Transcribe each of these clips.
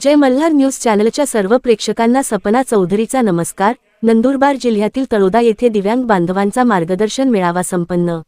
जय Malhar news चॅनलच्या सर्व प्रेक्षकांना सपना चौधरीचा नमस्कार. नंदुरबार जिल्ह्यातील तळोदा येथे दिव्यांग बांधवांचा मार्गदर्शन मेळावा संपन्न.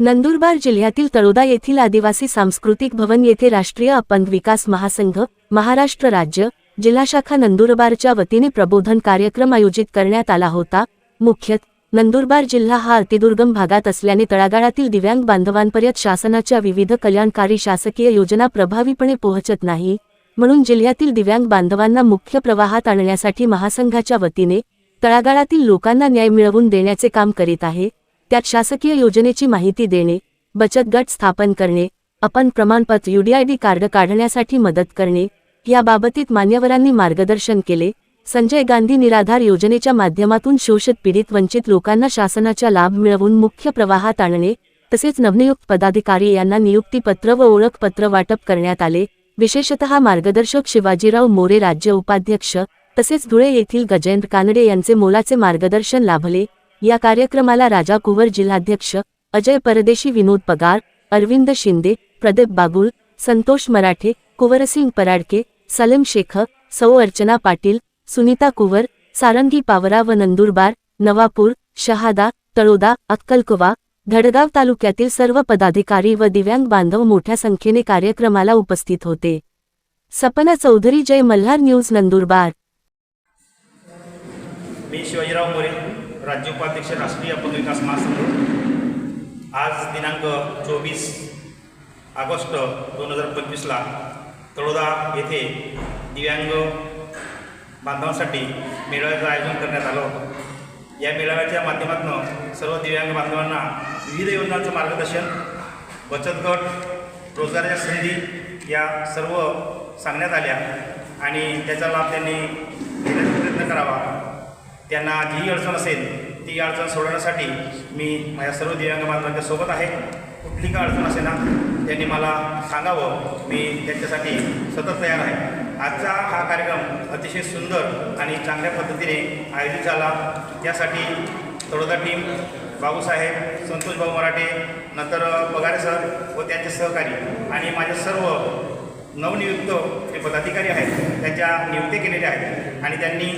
नंदुरबार जिल्ह्यातील तळोदा येथील आदिवासी सांस्कृतिक भवन येथे राष्ट्रीय अपंग विकास महासंघ महाराष्ट्र राज्य जिल्हा शाखा नंदुरबारच्या वतीने प्रबोधन कार्यक्रम आयोजित करण्यात आला होता. मुख्यत नंदुरबार जिल्हा हा अतिदुर्गम भागात असल्याने तळागाळातील दिव्यांग बांधवांपर्यंत शासनाच्या विविध कल्याणकारी शासकीय योजना प्रभावीपणे पोहोचत नाही. म्हणून जिल्ह्यातील दिव्यांग बांधवांना मुख्य प्रवाहात आणण्यासाठी महासंघाच्या वतीने तळागाळातील लोकांना न्याय मिळवून देण्याचे काम करीत आहे. त्यात शासकीय योजनेची माहिती देणे बचत गट स्थापन करणे अपन प्रमाणपत्र युडीआयडी कार्ड काढण्यासाठी मदत करणे याबाबतीत मान्यवरांनी मार्गदर्शन केले. संजय गांधी निराधार योजनेच्या माध्यमातून शोषित पीडित वंचित लोकांना शासनाचा लाभ मिळवून मुख्य प्रवाहात आणणे तसेच नवनियुक्त पदाधिकारी यांना नियुक्तीपत्र व ओळखपत्र वाटप करण्यात आले. विशेषतः मार्गदर्शक शिवाजीराव मोरे राज्य उपाध्यक्ष तसेच धुळे येथील गजेंद्र कानडे यांचे मोलाचे मार्गदर्शन लाभले. या कार्यक्रमाला राजा कुवर जिल्हाध्यक्ष अजय परदेशी विनोद पगार अरविंद शिंदे प्रदीप बागुल संतोष मराठे कुवरसिंग पराडके सलीम शेख सौ अर्चना पाटील सुनीता कुवर सारंगी पावरा व नंदुरबार नवापूर शहादा तळोदा अक्कलकुवा धडगाव तालुक्यातील सर्व पदाधिकारी व दिव्यांग बांधव मोठ्या संख्येने कार्यक्रमाला उपस्थित होते. सपना चौधरी जय मल्हार न्यूज नंदुरबार. मी शिवाजीराव मोरे राज्य उपाध्यक्ष राष्ट्रीय अपंग विकास महासंघ. आज दिनांक चोवीस ऑगस्ट दोन हजार पंचवीसला तळोदा येथे दिव्यांग बांधवांसाठी मेळाव्याचं आयोजन करण्यात आलं होतं. या मेळाव्याच्या माध्यमातून सर्व दिव्यांग बांधवांना विविध योजनांचं मार्गदर्शन बचत गट रोजगाराच्या संधी या सर्व सांगण्यात आल्या आणि त्याचा लाभ त्यांनी घेण्याचा प्रयत्न करावा. त्यांना जी अडचण असेल ती अडचण सोडवण्यासाठी मी माझ्या सर्व दिव्यांग बांधवांच्या सोबत आहे. कुठली का अडचण असेल ना त्यांनी मला सांगावं. मी त्यांच्यासाठी सतत तयार आहे. आजचा हा कार्यक्रम अतिशय सुंदर आणि चांगल्या पद्धतीने आयोजित झाला. त्यासाठी तळोदा टीम बाबूसाहेब संतोष भाऊ मराठे नंतर पगारे सर व त्यांचे सहकारी आणि माझे सर्व नवनियुक्त जे पदाधिकारी आहेत त्यांच्या नियुक्ती केलेल्या आहेत आणि त्यांनी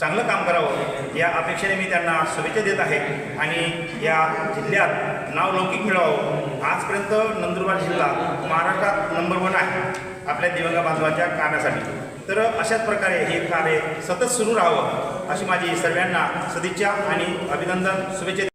चांगलं काम करावं या अपेक्षेने मी त्यांना शुभेच्छा देत आहे आणि या जिल्ह्यात नावलौकिक मिळावं आजपर्यंत नंदुरबार जिल्हा महाराष्ट्रात नंबर वन आहे. आपल्या दिवंग बांधवाच्या कामासाठी. तर अशाच प्रकारे हे कार्य सतत सुरू राहावं अशी माझी सर्वांना सदिच्छा आणि अभिनंदन शुभेच्छा